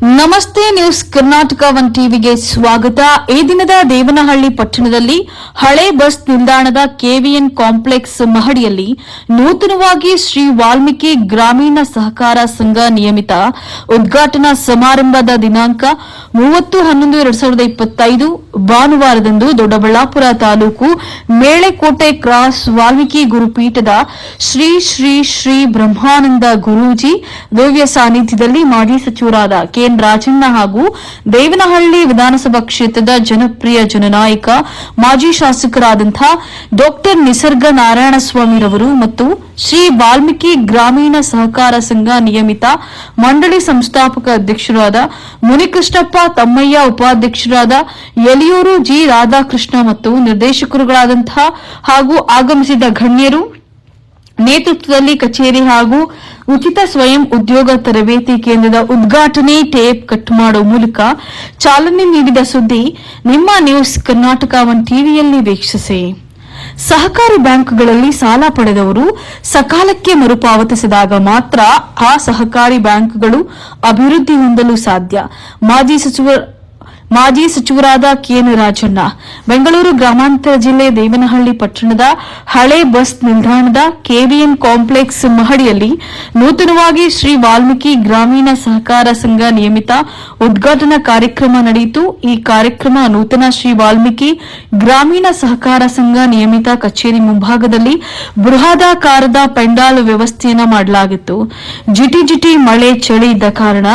ನಮಸ್ತೆ news Karnataka one ಟಿವಿಗೆ ಸ್ವಾಗತ. ಈ ದಿನದ ದೇವನಹಳ್ಳಿ ಪಟ್ಟಣದಲ್ಲಿ ಹಳೆ ಬಸ್ ನಿಲ್ದಾಣದ ಕೆವಿಎನ್ ಕಾಂಪ್ಲೆಕ್ಸ್ ಮಹಡಿಯಲ್ಲಿ ನೂತನವಾಗಿ ಶ್ರೀ ವಾಲ್ಮೀಕಿ ಗ್ರಾಮೀಣ ಸಹಕಾರ ಸಂಘ ನಿಯಮಿತ ಉದ್ಘಾಟನಾ ಸಮಾರಂಭದ ದಿನಾಂಕ ಮೂವತ್ತು ಹನ್ನೊಂದು ಎರಡ್ ಸಾವಿರದ ಇಪ್ಪತ್ತೈದು ಭಾನುವಾರದಂದು ದೊಡ್ಡಬಳ್ಳಾಪುರ ತಾಲೂಕು ಮೇಳೆಕೋಟೆ ಕ್ರಾಸ್ ವಾಲ್ಮೀಕಿ ಗುರುಪೀಠದ ಶ್ರೀ ಶ್ರೀ ಶ್ರೀ ಬ್ರಹ್ಮಾನಂದ ಗುರೂಜಿ ದಿವ್ಯ ಸಾನ್ನಿಧ್ಯದಲ್ಲಿ ಮಾಜಿ ಸಚಿವರಾದ ಕೆಎನ್ ರಾಜಣ್ಣ ಹಾಗೂ ದೇವನಹಳ್ಳಿ ವಿಧಾನಸಭಾ ಕ್ಷೇತ್ರದ ಜನಪ್ರಿಯ ಜನನಾಯಕ, ಮಾಜಿ ಶಾಸಕರಾದಂಥ ಡಾಕ್ಟರ್ ನಿಸರ್ಗ ನಾರಾಯಣಸ್ವಾಮಿರವರು ಮತ್ತು ಶ್ರೀ ವಾಲ್ಮೀಕಿ ಗ್ರಾಮೀಣ ಸಹಕಾರ ಸಂಘ ನಿಯಮಿತ ಮಂಡಳಿ ಸಂಸ್ಥಾಪಕ ಅಧ್ಯಕ್ಷರಾದ ಮುನಿಕೃಷ್ಣಪ್ಪ, ತಮ್ಮಯ್ಯ ಉಪಾಧ್ಯಕ್ಷರಾದ ಯಲಿಯೂರು ಜಿ ರಾಧಾಕೃಷ್ಣ ಮತ್ತು ನಿರ್ದೇಶಕರುಗಳಾದಂತಹ ಹಾಗೂ ಆಗಮಿಸಿದ ಗಣ್ಯರು ನೇತೃತ್ವದಲ್ಲಿ ಕಚೇರಿ ಹಾಗೂ ಉಚಿತ ಸ್ವಯಂ ಉದ್ಯೋಗ ತರಬೇತಿ ಕೇಂದ್ರದ ಉದ್ಘಾಟನೆ ಟೇಪ್ ಕಟ್ ಮಾಡುವ ಮೂಲಕ ಚಾಲನೆ ನೀಡಿದ ಸುದ್ದಿ ನಿಮ್ಮ ನ್ಯೂಸ್ ಕರ್ನಾಟಕ ಒನ್ ಟಿವಿಯಲ್ಲಿ ವೀಕ್ಷಿಸಿ. ಸಹಕಾರಿ ಬ್ಯಾಂಕ್ಗಳಲ್ಲಿ ಸಾಲ ಪಡೆದವರು ಸಕಾಲಕ್ಕೆ ಮರುಪಾವತಿಸಿದಾಗ ಮಾತ್ರ ಆ ಸಹಕಾರಿ ಬ್ಯಾಂಕ್ಗಳು ಅಭಿವೃದ್ಧಿ ಹೊಂದಲು ಸಾಧ್ಯ. ಮಾಜಿ ಸಚಿವ ಮಾಜಿ ಸಚಿವರಾದ ಕೆಎನ್ ರಾಜಣ್ಣ, ಬೆಂಗಳೂರು ಗ್ರಾಮಾಂತರ ಜಿಲ್ಲೆ ದೇವನಹಳ್ಳಿ ಪಟ್ಟಣದ ಹಳೆ ಬಸ್ ನಿಲ್ದಾಣದ ಕೆವಿಎನ್ ಕಾಂಪ್ಲೆಕ್ಸ್ ಮಹಡಿಯಲ್ಲಿ ನೂತನವಾಗಿ ಶ್ರೀ ವಾಲ್ಮೀಕಿ ಗ್ರಾಮೀಣ ಸಹಕಾರ ಸಂಘ ನಿಯಮಿತ ಉದ್ಘಾಟನಾ ಕಾರ್ಯಕ್ರಮ ನಡೆಯಿತು. ಈ ಕಾರ್ಯಕ್ರಮ ನೂತನ ಶ್ರೀ ವಾಲ್ಮೀಕಿ ಗ್ರಾಮೀಣ ಸಹಕಾರ ಸಂಘ ನಿಯಮಿತ ಕಚೇರಿ ಮುಂಭಾಗದಲ್ಲಿ ಬೃಹದಾಕಾರದ ಪೆಂಡಾಲ್ ವ್ಯವಸ್ಥೆಯನ್ನು ಮಾಡಲಾಗಿತ್ತು. ಜಿಟಿ ಜಿಟಿ ಮಳೆ ಚಳಿ ಇದ್ದ ಕಾರಣ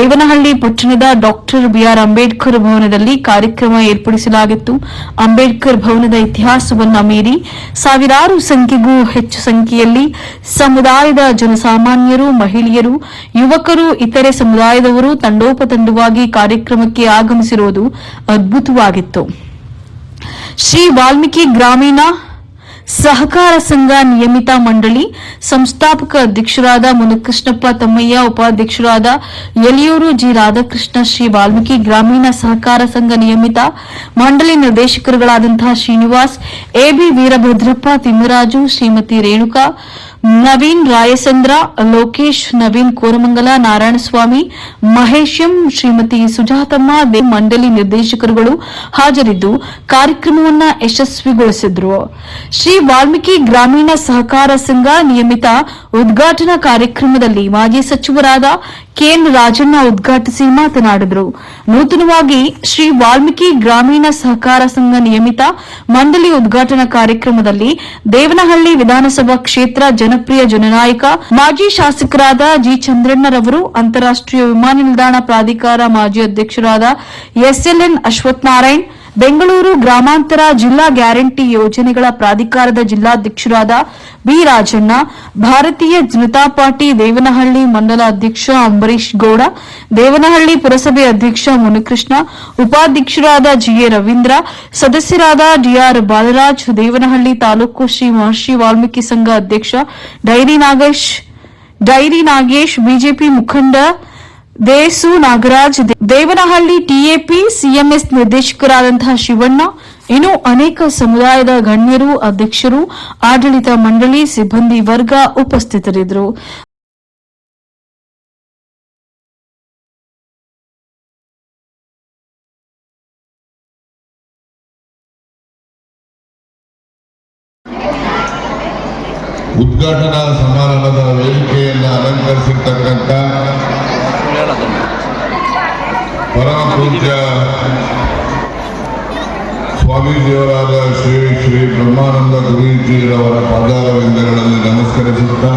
ದೇವನಹಳ್ಳಿ ಪಟ್ಟಣದ ಡಾಕ್ಟರ್ ಬಿಆರ್ ಅಂಬೇಡ್ಕರ್ ಭವನದಲ್ಲಿ ಕಾರ್ಯಕ್ರಮ ಏರ್ಪಡಿಸಲಾಗಿತ್ತು. ಅಂಬೇಡ್ಕರ್ ಭವನದ ಇತಿಹಾಸವನ್ನು ಮೀರಿ ಸಾವಿರಾರು ಸಂಖ್ಯೆಗೂ ಹೆಚ್ಚು ಸಂಖ್ಯೆಯಲ್ಲಿ ಸಮುದಾಯದ ಜನಸಾಮಾನ್ಯರು, ಮಹಿಳೆಯರು, ಯುವಕರು, ಇತರೆ ಸಮುದಾಯದವರು ತಂಡೋಪತಂಡವಾಗಿ ಕಾರ್ಯಕ್ರಮಕ್ಕೆ ಆಗಮಿಸಿರುವುದು ಅದ್ಭುತವಾಗಿತ್ತು. ಶ್ರೀ ವಾಲ್ಮೀಕಿ ಗ್ರಾಮೀಣ ಸಹಕಾರ ಸಂಘ ನಿಯಮಿತ ಮಂಡಳಿ ಸಂಸ್ಥಾಪಕ ಅಧ್ಯಕ್ಷರಾದ ಮುನಕೃಷ್ಣಪ್ಪ ತಮ್ಮಯ್ಯ, ಉಪಾಧ್ಯಕ್ಷರಾದ ಯಲಿಯೂರು ಜಿ. ರಾಧಾಕೃಷ್ಣ ಶ್ರೀ ವಾಲ್ಮೀಕಿ ಗ್ರಾಮೀಣ ಸಹಕಾರ ಸಂಘ ನಿಯಮಿತ ಮಂಡಳಿ ನಿರ್ದೇಶಕರುಗಳಾದಂತಹ ಶ್ರೀನಿವಾಸ್ ಎಬಿ ವೀರಭದ್ರಪ್ಪ ತಿಮ್ಮರಾಜು, ಶ್ರೀಮತಿ ರೇಣುಕಾ ನವೀನ್ ರಾಯಸಂದ್ರ, ಲೋಕೇಶ್, ನವೀನ್ ಕೋರಮಂಗಲ, ನಾರಾಯಣಸ್ವಾಮಿ ಮಹೇಶಂ ಶ್ರೀಮತಿ ಸುಜಾತಮ್ಮ ಮಂಡಳಿ ನಿರ್ದೇಶಕರುಗಳು ಹಾಜರಿದ್ದು ಕಾರ್ಯಕ್ರಮವನ್ನ ಯಶಸ್ವಿಗೊಳಿಸಿದ್ರು. ಶ್ರೀ ವಾಲ್ಮೀಕಿ ಗ್ರಾಮೀಣ ಸಹಕಾರ ಸಂಘ ನಿಯಮಿತ ಉದ್ಘಾಟನಾ ಕಾರ್ಯಕ್ರಮದಲ್ಲಿ ಮಾಜಿ ಸಚಿವರಾದ ಕೆಎನ್ ರಾಜಣ್ಣ ಉದ್ಘಾಟಿಸಿ ಮಾತನಾಡಿದರು. ನೂತನವಾಗಿ ಶ್ರೀ ವಾಲ್ಮೀಕಿ ಗ್ರಾಮೀಣ ಸಹಕಾರ ಸಂಘ ನಿಯಮಿತ ಮಂಡಳಿ ಉದ್ಘಾಟನಾ ಕಾರ್ಯಕ್ರಮದಲ್ಲಿ ದೇವನಹಳ್ಳಿ ವಿಧಾನಸಭಾ ಕ್ಷೇತ್ರ ಜನಪ್ರಿಯ ಜನನಾಯಕ, ಮಾಜಿ ಶಾಸಕರಾದ ಜಿ ಚಂದ್ರಣ್ಣರವರು, ಅಂತಾರಾಷ್ಟ್ರೀಯ ವಿಮಾನ ನಿಲ್ದಾಣ ಪ್ರಾಧಿಕಾರ ಮಾಜಿ ಅಧ್ಯಕ್ಷರಾದ ಎಸ್ಎಲ್ಎನ್ ಎನ್ ನಾರಾಯಣ್ ಬೆಂಗಳೂರು ಗ್ರಾಮಾಂತರ ಜಿಲ್ಲಾ ಗ್ಯಾರಂಟಿ ಯೋಜನೆಗಳ ಪ್ರಾಧಿಕಾರದ ಜಿಲ್ಲಾಧ್ಯಕ್ಷರಾದ ಬಿ ರಾಜಣ್ಣ, ಭಾರತೀಯ ಜನತಾ ಪಾರ್ಟಿ ದೇವನಹಳ್ಳಿ ಮಂಡಲ ಅಧ್ಯಕ್ಷ ಅಂಬರೀಶ್ ಗೌಡ, ದೇವನಹಳ್ಳಿ ಪುರಸಭೆ ಅಧ್ಯಕ್ಷ ಮುನಿಕೃಷ್ಣ, ಉಪಾಧ್ಯಕ್ಷರಾದ ಜಿಎ ರವೀಂದ್ರ, ಸದಸ್ಯರಾದ ಡಿಆರ್ ಬಾಲರಾಜ್, ದೇವನಹಳ್ಳಿ ತಾಲೂಕು ಶ್ರೀ ಮಹರ್ಷಿ ವಾಲ್ಮೀಕಿ ಸಂಘ ಅಧ್ಯಕ್ಷ dairy Nagesh dairy Nagesh, BJP ಮುಖಂಡ ದೇಸು ನಾಗರಾಜ್ ದೇವನಹಳ್ಳಿ ಟಿಎಪಿ ಸಿಎಂಎಸ್ ನಿರ್ದೇಶಕರಾದಂತಹ ಶಿವಣ್ಣ, ಇನ್ನು ಅನೇಕ ಸಮುದಾಯದ ಗಣ್ಯರು, ಅಧ್ಯಕ್ಷರು, ಆಡಳಿತ ಮಂಡಳಿ ಸಿಬ್ಬಂದಿ ವರ್ಗ ಉಪಸ್ಥಿತರಿದ್ದರು. ಉದ್ಘಾಟನಾ ಸಮಾರಂಭದ ವೇದಿಕೆಯನ್ನು ಅಲಂಕರಿಸಿರ್ತಕ್ಕಂಥ ಪರಮ ಪೂಜ್ಯ ಸ್ವಾಮೀಜಿಯವರಾದ ಶ್ರೀ ಶ್ರೀ ಬ್ರಹ್ಮಾನಂದ ಗುರುಜಿರವರ ಪಾದಾರವಿಂದಗಳಲ್ಲಿ ನಮಸ್ಕರಿಸುತ್ತಾ,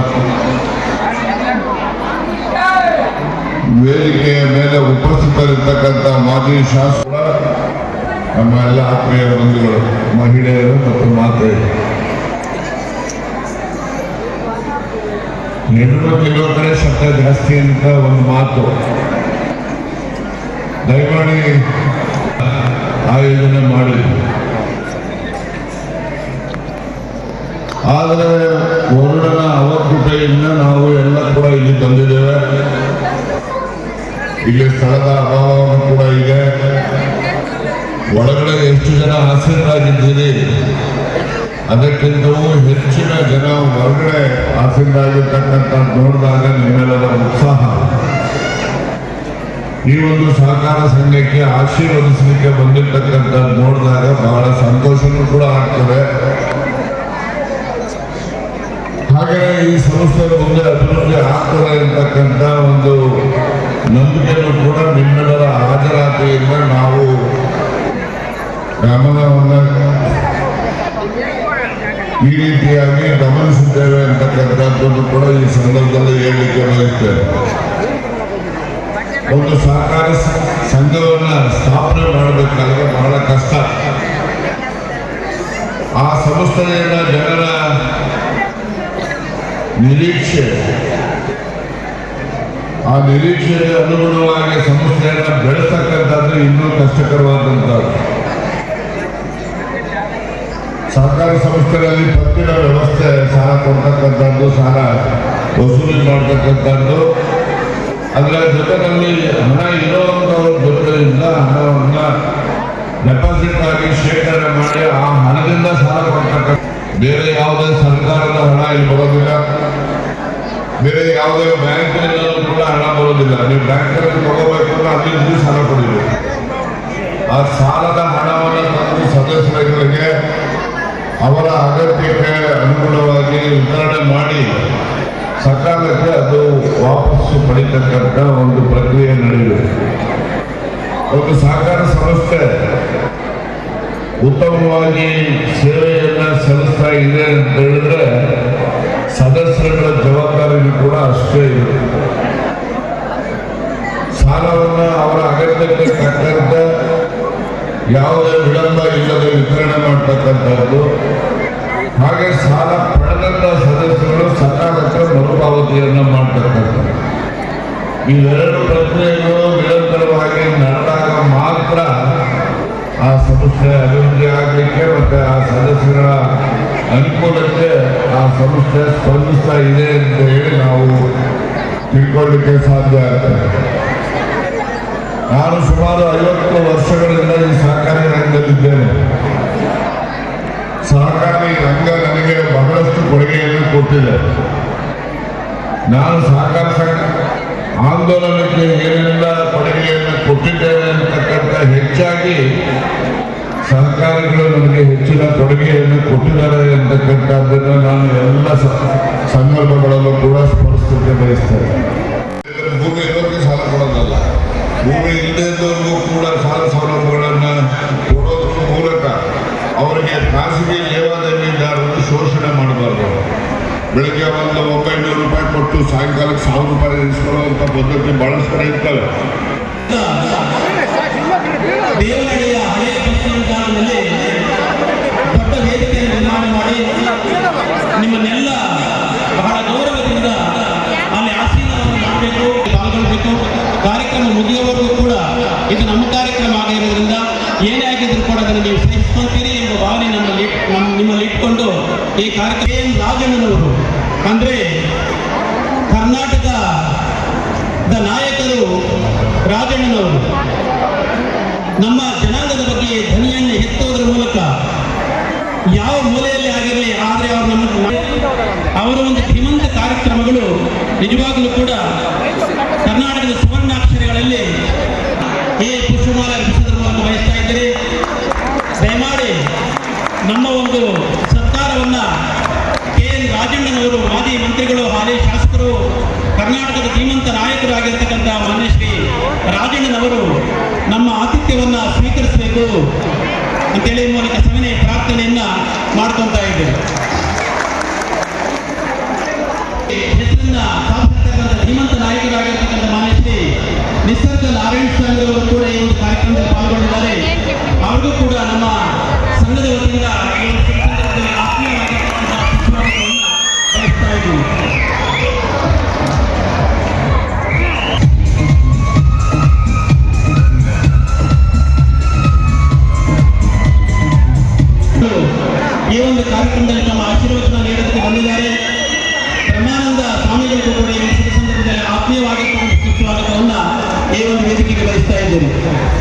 ವೇದಿಕೆಯ ಮೇಲೆ ಉಪಸ್ಥಿತರಿರ್ತಕ್ಕಂಥ ಮಾಜಿ ಶಾಸಕ, ನಮ್ಮ ಎಲ್ಲ ಆತ್ಮೀಯ ಬಂಧುಗಳು, ಮಹಿಳೆಯರು ಮತ್ತು ಮಾತೆಯರು ಕೆಲವು ಕಡೆ ಶಬ್ದ ಜಾಸ್ತಿ ಅಂತ ಒಂದು ಮಾತು. ದಯಮಾಡಿ ಆಯೋಜನೆ ಮಾಡಿ. ಆದರೆ, ವರುಣನ ಅವಕೃಪೆಯಿಂದ ನಾವು ಎಲ್ಲ ಕೂಡ ಇಲ್ಲಿ ತಂದಿದ್ದೇವೆ ಇಲ್ಲಿ ಸ್ಥಳದ ಅಭಾವವನ್ನು ಕೂಡ ಇದೆ. ಒಳಗಡೆ ಎಷ್ಟು ಜನ ಆಸೀನರಾಗಿದ್ದೀರಿ? ಅದಕ್ಕಿಂತಲೂ ಹೆಚ್ಚಿನ ಜನ ಹೊರಗಡೆ ಆಸೀನರಾಗಿರ್ತಕ್ಕಂಥ ನೋಡಿದಾಗ ನಿಮ್ಮೆಲ್ಲರ ಉತ್ಸಾಹ. ಈ ಒಂದು ಸಹಕಾರ ಸಂಘಕ್ಕೆ ಆಶೀರ್ವದಿಸಲಿಕ್ಕೆ ಬಂದಿರ್ತಕ್ಕಂಥ ನೋಡಿದಾಗ ಬಹಳ ಸಂತೋಷನೂ ಕೂಡ ಆಗ್ತದೆ. ಹಾಗೆ ಈ ಸಂಸ್ಥೆ ಮುಂದೆ ಅಭಿವೃದ್ಧಿ ಆಗ್ತದೆ ಅಂತಕ್ಕಂಥ ಒಂದು ನಂಬಿಕೆಯನ್ನು ಕೂಡ ನಿಮ್ಮೆಲ್ಲರ ಹಾಜರಾತಿಯಿಂದ ನಾವು ಗಮನವನ್ನು ಈ ರೀತಿಯಾಗಿ ಗಮನಿಸಿದ್ದೇವೆ ಅಂತಕ್ಕಂಥದ್ದನ್ನು ಕೂಡ ಈ ಸಂದರ್ಭದಲ್ಲಿ ಹೇಳಲಿಕ್ಕೆ ಬಯಸ್ತೇವೆ ಒಂದು ಸಹಕಾರ ಸಂಘವನ್ನು ಸ್ಥಾಪನೆ ಮಾಡಬೇಕಾದ್ರೆ ಬಹಳ ಕಷ್ಟ. ಆ ಸಂಸ್ಥೆಯಿಂದ ಜನರ ನಿರೀಕ್ಷೆ, ಆ ನಿರೀಕ್ಷೆಗೆ ಅನುಗುಣವಾಗಿ ಸಂಸ್ಥೆಯನ್ನ ಬೆಳೆಸ್ತಕ್ಕಂಥದ್ದು ಇನ್ನೂ ಕಷ್ಟಕರವಾದಂಥದ್ದು. ಸಹಕಾರಿ ಸಂಸ್ಥೆಗಳಲ್ಲಿ ಪತ್ತಿನ ವ್ಯವಸ್ಥೆ ಸಾಲ ಕೊಡ್ತಕ್ಕಂಥದ್ದು ಸಾಲ ವಸೂಲಿ ಮಾಡ್ತಕ್ಕಂಥದ್ದು. ಅದರ ಜೊತೆನಲ್ಲಿ ಹಣ ಇರೋವಂಥವ್ರ ಜೊತೆಯಿಂದ ಹಣವನ್ನ ಡೆಪಾಸಿಟ್ ಆಗಿ ಶೇಖರಣೆ ಮಾಡಿ ಆ ಹಣದಿಂದ ಸಾಲ ಕೊಡ್ತಕ್ಕಂಥ ಬೇರೆ ಯಾವುದೇ ಸರ್ಕಾರದ ಹಣ ಇಲ್ಲಿ ಬರೋದಿಲ್ಲ. ಬೇರೆ ಯಾವುದೇ ಬ್ಯಾಂಕಿನಲ್ಲೂ ಕೂಡ ಹಣ ಬರೋದಿಲ್ಲ. ನೀವು ಬ್ಯಾಂಕಲ್ಲಿ ತಗೋಬೇಕು ಅಂದ್ರೆ ಅಲ್ಲಿಂದ ಸಾಲ ಪಡಿಬೇಕು ಆ ಸಾಲದ ಹಣವನ್ನು ತಂದು ಸದಸ್ಯರಿಗೆ ಅವರ ಅಗತ್ಯಕ್ಕೆ ಅನುಗುಣವಾಗಿ ವಿತರಣೆ ಮಾಡಿ ಸಕಾಲಕ್ಕೆ ಅದು ವಾಪಸ್ಸು ಪಡಿತಕ್ಕಂಥ ಒಂದು ಪ್ರಕ್ರಿಯೆ ನಡೆಯುತ್ತೆ ಒಂದು ಸಹಕಾರ ಸಂಸ್ಥೆ ಉತ್ತಮವಾಗಿ ಸೇವೆಯನ್ನ ಸಲ್ಲಿಸ್ತಾ ಇದೆ ಅಂತ ಹೇಳಿದ್ರೆ ಸದಸ್ಯರುಗಳ ಜವಾಬ್ದಾರಿಯೂ ಕೂಡ ಅಷ್ಟೇ ಇದೆ. ಸಾಲವನ್ನು ಅವರ ಅಗತ್ಯಕ್ಕೆ ತಕ್ಕಂತೆ ಯಾವುದೇ ವಿಳಂಬ ಇಲ್ಲದೆ ವಿತರಣೆ ಮಾಡ್ತಕ್ಕಂಥದ್ದು. ಹಾಗೆ ಸಾಲ ಸಕಾಲಕ್ಕೆ ಮರುಪಾವತಿಯನ್ನು ಮಾಡ್ತಕ್ಕಂಥದ್ದು ಇವೆರಡು ಪ್ರಕ್ರಿಯೆಗಳು ನಿರಂತರವಾಗಿ ನಡೆದಾಗ ಮಾತ್ರ ಆ ಸಂಸ್ಥೆ ಅಭಿವೃದ್ಧಿ ಆಗಲಿಕ್ಕೆ ಮತ್ತು ಆ ಸದಸ್ಯರ ಅನುಕೂಲಕ್ಕೆ ಆ ಸಂಸ್ಥೆ ಸ್ಪಂದಿಸ್ತಾ ಇದೆ ಅಂತ ಹೇಳಿ ನಾವು ತಿಳ್ಕೊಳ್ಳಿಕ್ಕೆ ಸಾಧ್ಯ ಆಗ್ತದೆ ನಾನು ಸುಮಾರು ಐವತ್ತು ವರ್ಷಗಳಿಂದ ಈ ಸಹಕಾರಿ ರಂಗದಲ್ಲಿದ್ದೇನೆ. ಸಹಕಾರಿ ರಂಗ ನನಗೆ ಬಹಳಷ್ಟು ಕೊಡುಗೆಯನ್ನು ಕೊಟ್ಟಿದೆ. ನಾನು ಸಹಕಾರ ಸಂಘ ಆಂದೋಲನಕ್ಕೆ ಏನೆಲ್ಲ ಕೊಡುಗೆಯನ್ನು ಕೊಟ್ಟಿದ್ದೇವೆ ಅಂತಕ್ಕಂಥ ಹೆಚ್ಚಾಗಿ ಸಹಕಾರಿಗಳು ನನಗೆ ಹೆಚ್ಚಿನ ಕೊಡುಗೆಯನ್ನು ಕೊಟ್ಟಿದ್ದಾರೆ ಅಂತಕ್ಕಂಥದ್ದನ್ನು ನಾನು ಎಲ್ಲ ಸಂದರ್ಭಗಳಲ್ಲೂ ಕೂಡ ಸ್ಮರಿಸಲಿಕ್ಕೆ ಬಯಸ್ತೇನೆ. ಭೂಮಿ ಇರೋರಿಗೆ ಸಾಲ ಕೊಡೋದಲ್ಲ. ಭೂಮಿ ಇಲ್ಲದೆ ಇದ್ದವ್ರಿಗೂ ಕೂಡ ಸಾಲ ಸೌಲಭ್ಯಗಳನ್ನು ಕೊಡೋದ್ರ ಮೂಲಕ ಅವರಿಗೆ ಖಾಸಗಿ ಲೇವಾದೇವಿದಾರರು ಶೋಷಣೆ ಮಾಡಬಾರ್ದು. ಬೆಳಗ್ಗೆ ಒಂದು ರೂಪಾಯಿ ಕೊಟ್ಟು ಸಾಯಂಕಾಲಕ್ಕೆ ಸಾವಿರ ರೂಪಾಯಿ ಇಸ್ಕೊಳ್ಳುವಂಥ ಪದ್ಧತಿ ಬಹಳಷ್ಟು ಕಡೆ ಇರ್ತವೆ. ಹಳೆಯ ಬಸ್ ನಿಲ್ದಾಣದಲ್ಲಿ ದೊಡ್ಡ ವೇದಿಕೆಯನ್ನು ಮಾಡಿ ನಿಮ್ಮನ್ನೆಲ್ಲ ಬಹಳ ಗೌರವದಿಂದ ಅಲ್ಲಿ ಆಸೀನವನ್ನು ಮಾಡಬೇಕು, ಪಾಲ್ಗೊಳ್ಬೇಕು. ಕಾರ್ಯಕ್ರಮ ಮುಗಿಯುವವರೆಗೂ ಕೂಡ ಇದು ನಮ್ಮ ಕಾರ್ಯಕ್ರಮ ಆಗಿರೋದ್ರಿಂದ ಏನೇ ಆಗಿದ್ರು ಕೂಡ ಅದನ್ನು ನೀವು ಸಹಿಸ್ಕೊಂತೀರಿ ಎಂಬ ಭಾವನೆ ನಮ್ಮಲ್ಲಿ ನಮ್ಮ ನಿಮ್ಮಲ್ಲಿ ಇಟ್ಕೊಂಡು ಈ ಕಾರ್ಯಕ್ರಮ ರಾಜನವರು ಅಂದ್ರೆ ಕರ್ನಾಟಕದ ನಾಯಕರು ರಾಜಣ್ಣನವರು. ನಮ್ಮ ಜನಾಂಗದ ಬಗ್ಗೆ ಧ್ವನಿಯನ್ನು ಎತ್ತುವುದರ ಮೂಲಕ ಯಾವ ಮೂಲೆಯಲ್ಲಿ ಆಗಿರಲಿ, ಆದರೆ ಅವರು ನಮ್ಮ ಅವರ ಒಂದು ಶ್ರೀಮಂತ ಕಾರ್ಯಕ್ರಮಗಳು ನಿಜವಾಗಲೂ ಕೂಡ ಕರ್ನಾಟಕದ ಸುವರ್ಣಾಕ್ಷರಗಳಲ್ಲಿ ಏ ಪುಷ್ಪಮಾಲ ಅರ್ಪಿಸೋದ್ರ ಮೂಲಕ ಬಯಸ್ತಾ ಇದ್ದೀರಿ. ದಯಮಾಡಿ ನಮ್ಮ ಒಂದು ಎನ್ ರಾಜಣ್ಣನವರು ಮಾಜಿ ಮಂತ್ರಿಗಳು ಹಾಲಿ ಶಾಸಕರು, ಕರ್ನಾಟಕದ ಧೀಮಂತ ನಾಯಕರಾಗಿರ್ತಕ್ಕಂಥ ಮಾನ್ಯ ಶ್ರೀ ರಾಜಣ್ಣನವರು ನಮ್ಮ ಆತಿಥ್ಯವನ್ನ ಸ್ವೀಕರಿಸಬೇಕು ಅಂತೇಳಿ ಮೂಲಕ ಸವಿನಯ ಪ್ರಾರ್ಥನೆಯನ್ನ ಮಾಡ್ಕೊತಾ ಇದ್ದೇವೆ. direita.